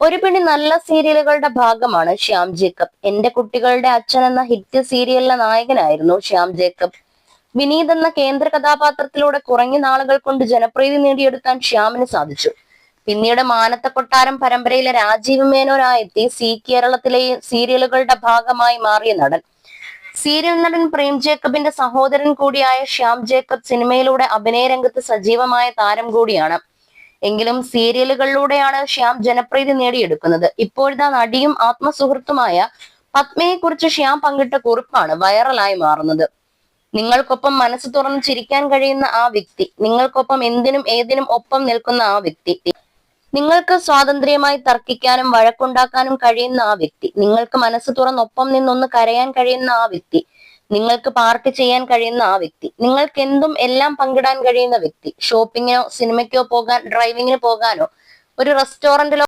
ഒരു പിടി നല്ല സീരിയലുകളുടെ ഭാഗമാണ് ശ്യാം ജേക്കബ്. എന്റെ കുട്ടികളുടെ അച്ഛൻ എന്ന ഹിറ്റ് സീരിയലിലെ നായകനായിരുന്നു ശ്യാം ജേക്കബ്. വിനീത് എന്ന കേന്ദ്ര കഥാപാത്രത്തിലൂടെ കുറഞ്ഞ നാളുകൾ കൊണ്ട് ജനപ്രീതി നേടിയെടുക്കാൻ ശ്യാമിന് സാധിച്ചു. പിന്നീട് മാനത്ത കൊട്ടാരം പരമ്പരയിലെ രാജീവ് മേനോനായെത്തി സി കേരളത്തിലെ സീരിയലുകളുടെ ഭാഗമായി മാറിയ നടൻ. സീരിയൽ നടൻ പ്രേം ജേക്കബിന്റെ സഹോദരൻ കൂടിയായ ശ്യാം ജേക്കബ് സിനിമയിലൂടെ അഭിനയ രംഗത്ത് സജീവമായ താരം കൂടിയാണ്. എങ്കിലും സീരിയലുകളിലൂടെയാണ് ശ്യാം ജനപ്രീതി നേടിയെടുക്കുന്നത്. ഇപ്പോഴത്തെ നടിയും ആത്മസുഹൃത്തുമായ പത്മയെ കുറിച്ച് ശ്യാം പങ്കിട്ട കുറിപ്പാണ് വൈറലായി മാറുന്നത്. നിങ്ങൾക്കൊപ്പം മനസ്സ് തുറന്ന് ചിരിക്കാൻ കഴിയുന്ന ആ വ്യക്തി നിങ്ങൾക്കൊപ്പം എന്തിനും ഏതിനും ഒപ്പം നിൽക്കുന്ന ആ വ്യക്തി നിങ്ങൾക്ക് സ്വാതന്ത്ര്യമായി തർക്കിക്കാനും വഴക്കുണ്ടാക്കാനും കഴിയുന്ന ആ വ്യക്തി നിങ്ങൾക്ക് മനസ്സ് തുറന്നൊപ്പം നിന്നൊന്ന് കരയാൻ കഴിയുന്ന ആ വ്യക്തി നിങ്ങൾക്ക് പാർട്ടി ചെയ്യാൻ കഴിയുന്ന ആ വ്യക്തി. നിങ്ങൾക്ക് എന്തും എല്ലാം പങ്കിടാൻ കഴിയുന്ന വ്യക്തി. ഷോപ്പിങ്ങിനോ സിനിമയ്ക്കോ പോകാൻ ഡ്രൈവിങ്ങിന് പോകാനോ ഒരു റെസ്റ്റോറന്റിലോ